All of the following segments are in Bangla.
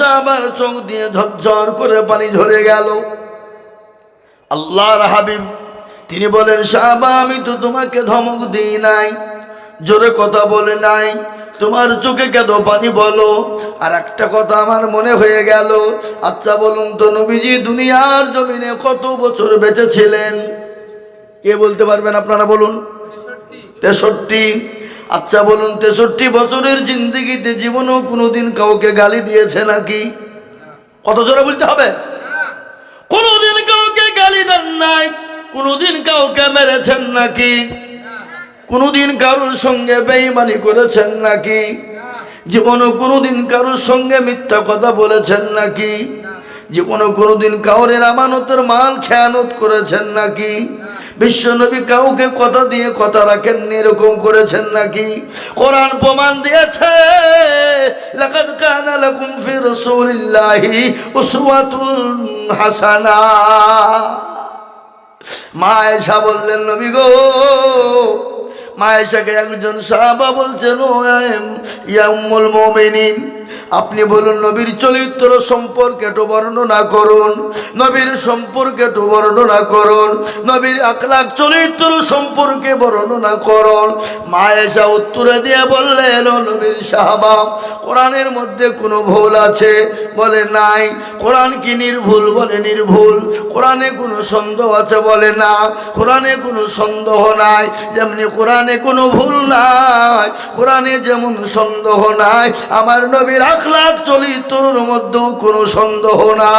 সাহাবার চোখ দিয়ে ঝরঝর করে পানি ঝরে গেল। আল্লাহর হাবিব, তিনি বলেন, সাহাবা, আমি তো তোমাকে ধমক দিই নাই, জোরে কথা বলে নাই। তোমার চোখে কেন পানি বলো? আর একটা কথা আমার মনে হয়ে গেল আচ্ছা বলুন তো, নবীজি দুনিয়ার জমিনে কত বছর বেঁচে ছিলেন কে বলতে পারবেন আপনারা বলুন? তেষট্টি। আচ্ছা বলুন, তেষট্টি বছরের জিন্দিগিতে জীবনেও কোনোদিন কাউকে গালি দিয়েছে নাকি? কত জোরে বলতে হবে? কোনোদিন কাউকে গালি দেন নাই, কোনোদিন কাউকে মেরেছেন নাকি? কোনোদিন কারোর সঙ্গে বেইমানি করেছেন নাকি? জীবনে কোনোদিন কারোর সঙ্গে মিথ্যা কথা বলেছেন নাকি? জীবনে কোনোদিন কাউরের আমানতের মাল খেয়ানত করেছেন নাকি? বিশ্বনবী কাউকে কথা দিয়ে কথা রাখেননি, এরকম করেছেন নাকি? কোরআন প্রমাণ দিয়েছে, লাকাদ কানা লাকুম ফি রাসূলিল্লাহি উসওয়াতুন হাসানা। মা বললেন, নবী গো মায়েশাকে একজন সাহাবা বলছেন, ও ইয়া উম্মুল মুমিনিন। আপনি বলুন, নবীর চরিত্র সম্পর্কে একটু বর্ণনা করুন। নবীর সম্পর্কে একটু বর্ণনা করুন। নবীর আখলাক চরিত্র সম্পর্কে বর্ণনা করুন। মায়েশা উত্তরে দিয়ে বললেন নবীর সাহাবা, কোরআনের মধ্যে কোনো ভুল আছে? বলে, নাই। কোরআন কি নির্ভুল? বলে, নির্ভুল। কোরআনে কোনো সন্দেহ আছে? বলে, না। কোরআনে কোনো সন্দেহ নাই। যেমনি কোরআনে কোনো ভুল নাই, কোরআনে যেমন সন্দেহ নাই, আমার নবীর আখলাখ চরিত্রর মধ্যেও কোনো সন্দেহ না।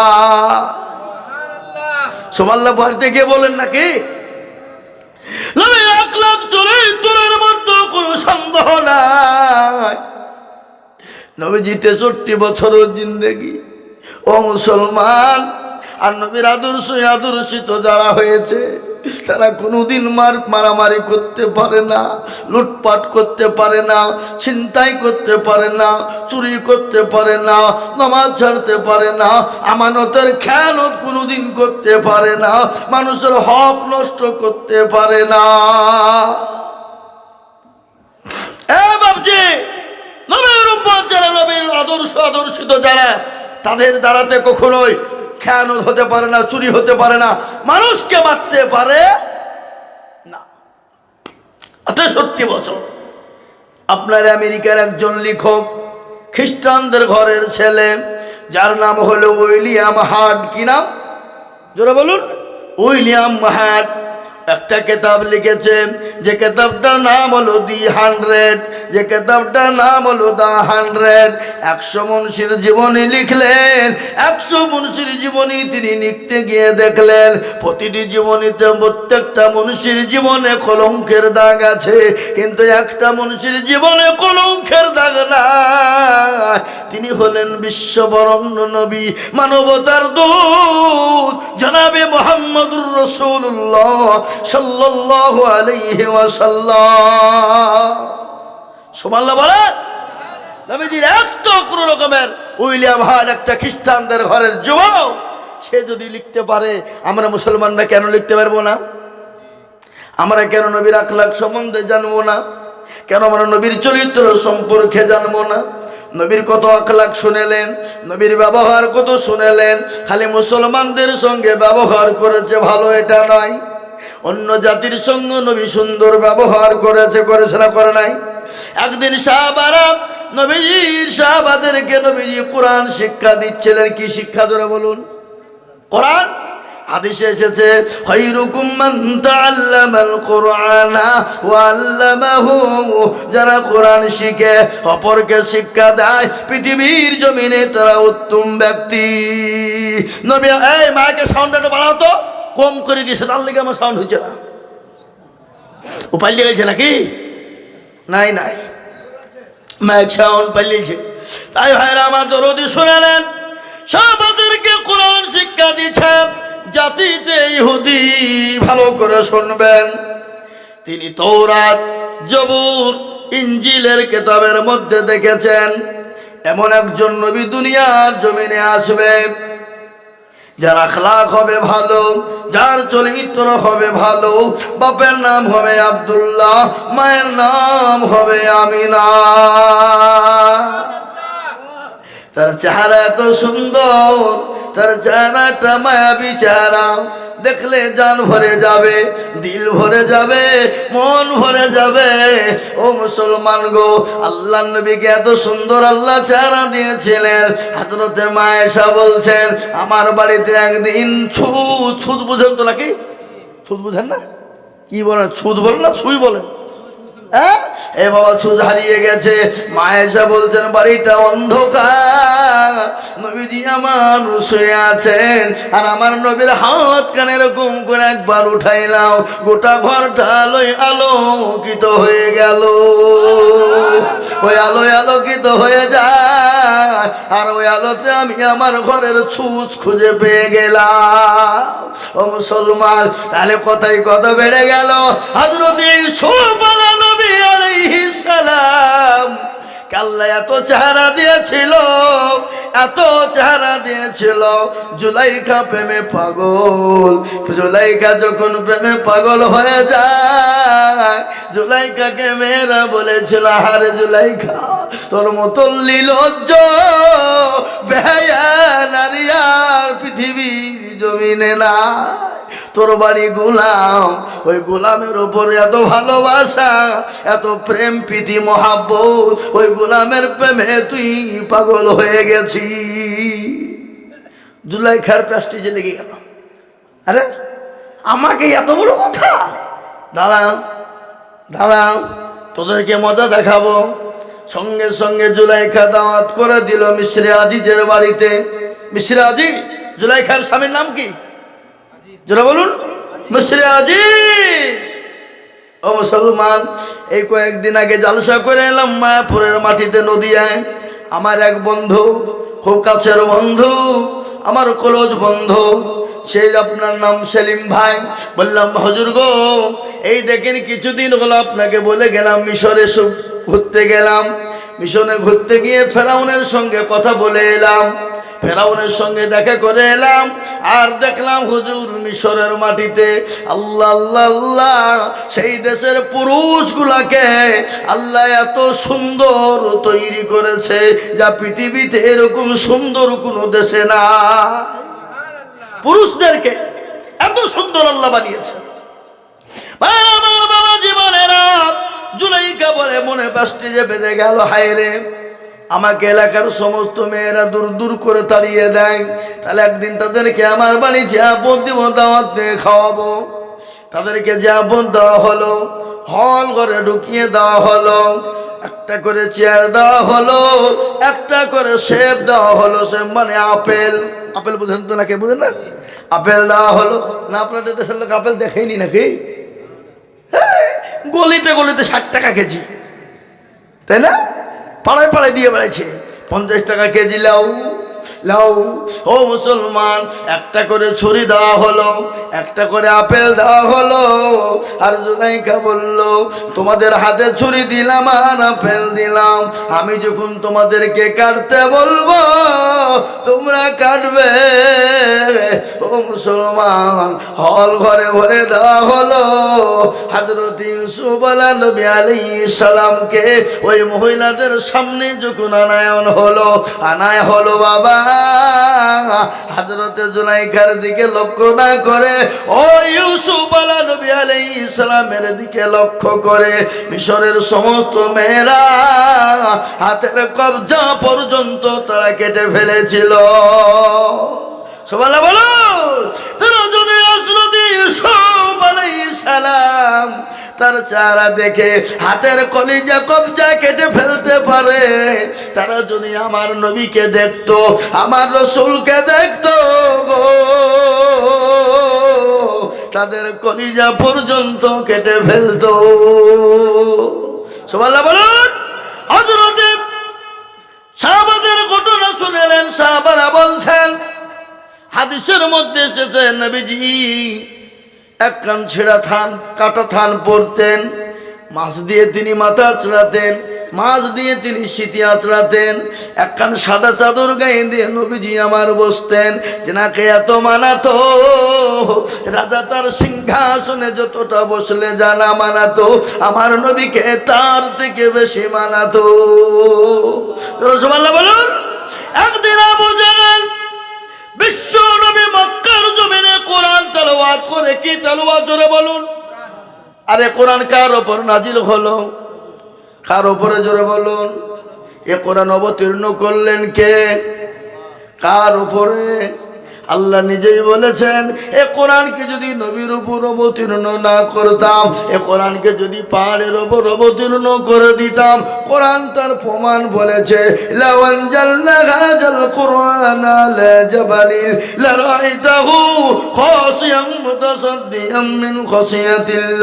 সোমাল্লা বাড়িতে গিয়ে বলেন নাকি? নবীর আখলাখ চরিত্রের মধ্যেও কোনো সন্দেহ নাই। নবীজি তেষট্টি বছরের জিন্দেগি ও মুসলমান। আর নবীর আদর্শ আদর্শিত যারা হয়েছে তারা কোনোদিন মার মারামারি করতে পারে না, লুটপাট করতে পারে না, ছিনতাই করতে পারে না, চুরি করতে পারে না, নমাজ ছাড়তে পারে না, আমানতের খেয়ানত কোনোদিন করতে পারে না, মানুষের হক নষ্ট করতে পারে না। আদর্শ আদর্শিত যারা, তাদের দ্বারাতে কখনোই খেয়ানত হতে পারে না, চুরি হতে পারে না, মানুষকে মারতে পারে না। তেষট্টি বছর আপনার আমেরিকার একজন লেখক, খ্রিস্টানদের ঘরের ছেলে, যার নাম হলো উইলিয়াম হার্ট। কি নাম? জোরে বলুন। William Hart. একটা কেতাব লিখেছে, যে কেতাবটার নাম হলো দি হান্ড্রেড, যে কেতাবটার নাম হলো দা হান্ড্রেড। একশো মনুষ্যের জীবনী লিখলেন, একশো মনুষ্যের জীবনী তিনি লিখতে গিয়ে দেখলেন, প্রতিটি জীবনীতে প্রত্যেকটা মনুষ্যের জীবনে কলঙ্কের দাগ আছে, কিন্তু একটা মনুষ্যের জীবনে কলঙ্কের দাগ না তিনি হলেন বিশ্ববরণ্য নবী, মানবতার দূত, জনাবে মোহাম্মদুর রসুল্লাহ সাল্লাল্লাহু আলাইহি ওয়াসাল্লাম। সুবহানাল্লাহ বলে? নবীজির একটা কোনো রকমের উইলিয়াম হার একটা খ্রিস্টানদের ঘরের যুবক, সে যদি লিখতে পারে, আমরা মুসলমানরা কেন লিখতে পারব না? আমরা কেন নবীর আখলাক সম্বন্ধে জানব না? কেন আমরা নবীর চরিত্র সম্পর্কে জানব না? নবীর কত আখলাক শুনেলেন, নবীর ব্যবহার কত শুনেলেন, খালি মুসলমানদের সঙ্গে ব্যবহার করেছে ভালো, এটা নয়। অন্য জাতির সঙ্গে নবী সুন্দর ব্যবহার করেছে করেছে না করে নাই? একদিন সাহাবারা নবীজির সাহাবাদেরকে নবীজি কোরআন শিক্ষা দিচ্ছিলেন, কি শিক্ষা ধরে বলুন? কোরআন? হাদিসে এসেছে যারা কোরআন শিখে, অপরকে শিক্ষা দেয়, পৃথিবীর জমিনে তারা উত্তম ব্যক্তি। নবী, এই মাকে সাউন্ড একটু বাড়াও কম করে দিয়েছে, তার লেগে আমার সাউন্ড হচ্ছে না। ও পাল্টে গেছে নাকি? নাই নাই। মাইক সাউন্ড পাল্টিয়েছে তাই ভাইরা আমার দরদি শুনালেন সবাদেরকে কোরআন শিক্ষা দিচ্ছে, জাতিতে ইহুদি ভালো করে শুনবেন। তিনি তৌরাত জবুর ইঞ্জিলের কেতাবের মধ্যে দেখেছেন। এমন একজন নবী দুনিয়ার জমিনে আসবে যার আখলাক হবে ভালো, যার চরিত্র হবে ভালো, বাপের নাম হবে আবদুল্লাহ, মায়ের নাম হবে আমিনা। তার চেহারা এত সুন্দর তার চেহারাটা মায়াবী চেহারা দেখলে জান ভরে যাবে, দিল ভরে যাবে, মন ভরে যাবে। ও মুসলমান গো আল্লাহ নবীকে এত সুন্দর আল্লাহ চেহারা দিয়েছিলেন। হাজরতের মায়েশা বলছেন, আমার বাড়িতে একদিন ছু ছুঁচ বুঝেন তো নাকি? ছুঁচ বুঝেন না? কি বলেন? ছুঁচ বলেন না? ছুঁই বলেন। হ্যাঁ? এ বাবা ছুঁচ হারিয়ে গেছে। মায়েশা বলছেন, বাড়িটা অন্ধকার। নবীজি আমার শুয়ে আছেন। আর আমার নবীর হাত কানে এরকম করে একবার উঠাইলাম। গোটা ঘরটা আলোয় আলোকিত হয়ে গেল। ওই আলোয় আলোকিত হয়ে যায়। আর ওই আলোতে আমি আমার ঘরের ছুঁচ খুঁজে পেয়ে গেলাম। ও মুসলমান, তাহলে কথাই কথা বেড়ে গেল। হজরত সোপালা সালাম কাল্লা এত চেহারা দিয়েছিল, এত চেহারা দিয়েছিল। জুলাইখা প্রেমে পাগল, জুলাইখা যখন প্রেমে পাগল হয়ে যায়, জুলাইখাকে মেয়েরা বলেছিল হারে জুলাইখা, তোর মতো লীলজ্জ, বেহায়া নারী আর পৃথিবীর জমিনে না তোর বাড়ি গোলাম, ওই গোলামের ওপরে এত ভালোবাসা, এত প্রেম, প্রীতি, মহাব্বত, ওই গোলামের প্রেমে তুই পাগল হয়ে গেছি। জুলাই খার প্যাস্টিজে লেগে গেল। আরে, আমাকে এত বড় কথা? দাঁড়াও দাঁড়াও, তোদেরকে মজা দেখাবো। সঙ্গে সঙ্গে জুলাইখা দাওয়াত করে দিল মিশ্রে আজিজের বাড়িতে। মিশ্রে আজি, জুলাইখার স্বামীর নাম কি? যারা বলুন মিশ্রে আজি ও মুসলমান, এই কয়েকদিন আগে জালসা করে এলাম মায়াপুরের মাটিতে নদিয়ায় আমার এক বন্ধু, খুব কাছের বন্ধু, আমার কলজ বন্ধু সেই আপনার নাম সেলিম ভাই। বললাম, হজুর গো, এই দেখেন কিছুদিন হলো আপনাকে বলে গেলাম, মিশরে সব ঘুরতে গেলাম। মিশনে ঘুরতে গিয়ে ফেরাউনের সঙ্গে কথা বলে এলাম। ফেরাউনের সঙ্গে দেখা করে এলাম। আর দেখলাম হুজুর মিশরের মাটিতে আল্লাহ আল্লাহ আল্লাহ, সেই দেশের পুরুষগুলাকে আল্লাহ এত সুন্দর তৈরি করেছে যা পৃথিবীতে এরকম সুন্দর কোনো দেশে না পুরুষদেরকে এত সুন্দর আল্লাহ বানিয়েছে। যে বেঁধে গেল হায় রে। আমাকে এলাকার সমস্ত মেয়েরা দূর দূর করে তাড়িয়ে দেয়। তাহলে একদিন তাদেরকে আমার বাড়ি যে আপদ দিব দাওয়াত দিয়ে খাওয়াবো। তাদেরকে যে আপদ দেওয়া হলো হল ঘরে ঢুকিয়ে দেওয়া হলো একটা করে চেয়ার দেওয়া হলো একটা করে সেব দেওয়া হলো সে মানে আপেল। আপেল বুঝেন তো নাকি বুঝেন না? আপেল দেওয়া হলো। না আপনাদের দেশের লোক আপেল দেখেনি নাকি? হ্যাঁ, গলিতে গলিতে ষাট টাকা কেজি। তাই না? পাড়ায় পাড়ায় দিয়ে বেড়াইছে। পঞ্চাশ টাকা কেজি লাউ। লাউ ও মুসলমান, একটা করে ছুরি দেওয়া হলো, একটা করে আপেল দেওয়া হলো। আর জুলাইকা বলল, তোমাদের হাতে ছুরি দিলাম আর আপেল দিলাম। আমি যখন তোমাদেরকে কাটতে বলব, তোমরা কাটবে। ও মুসলমান, হল ঘরে ভরে দেওয়া হলো। হাজরত ইউসুফ আলা নবী আলাইহিস সালামকে ওই মহিলাদের সামনে যখন আনায়ন হলো, আনায় হলো বাবা হাজরতে জুলাইখার দিকে লক্ষ্য না করে, ও ইউসুফ আলা নবী আলাইহিস ইসলামের দিকে লক্ষ্য করে, মিশরের সমস্ত মেয়েরা হাতের কবজা পর্যন্ত তারা কেটে ফেলেছিল। সবাই বলো তারা যদি হযরত ইউসুফ আলাইহিস সালাম তার চেহারা দেখে হাতের কলিজা কবজা কেটে ফেলতে পারে। তারা যদি আমার নবীকে দেখতো, আমার রসুলকে দেখতো গো, তাদের কলিজা পর্যন্ত কেটে ফেলতো। সোমাল্লা বলুন হজরতে সাহাবাদের ঘটনা শুনেলেন, সাহাবারা বলছেন, হাদিসের মধ্যে এসেছে, নবীজি এক কান ছেঁড়া থান, কাটা থান পরতেন। মাছ দিয়ে তিনি মাথা আঁচড়াতেন, মাছ দিয়ে তিনি শীতি আঁচড়াতেন। এক কান সাদা চাদর গায়ে দিয়ে নবীজি আমার বসতেন। যেনাকে এত মানাতো, রাজা তার সিংহাসনে যতটা বসলে জানা মানাতো, আমার নবীকে তার থেকে বেশি মানাতো। রসমাল্লা আরে কোরআন কার ওপর নাজিল হলো? কার ওপরে জোরে বলুন? এ কোরআন অবতীর্ণ করলেন কে? কার ওপরে আল্লাহ নিজেই বলেছেন, এ কোরআনকে যদি নবীর উপর অবতীর্ণ না করতাম, এ কোরআনকে যদি পাহাড়ের ওপর অবতীর্ণ করে দিতাম, কোরআন তার প্রমাণ বলেছে কোরআন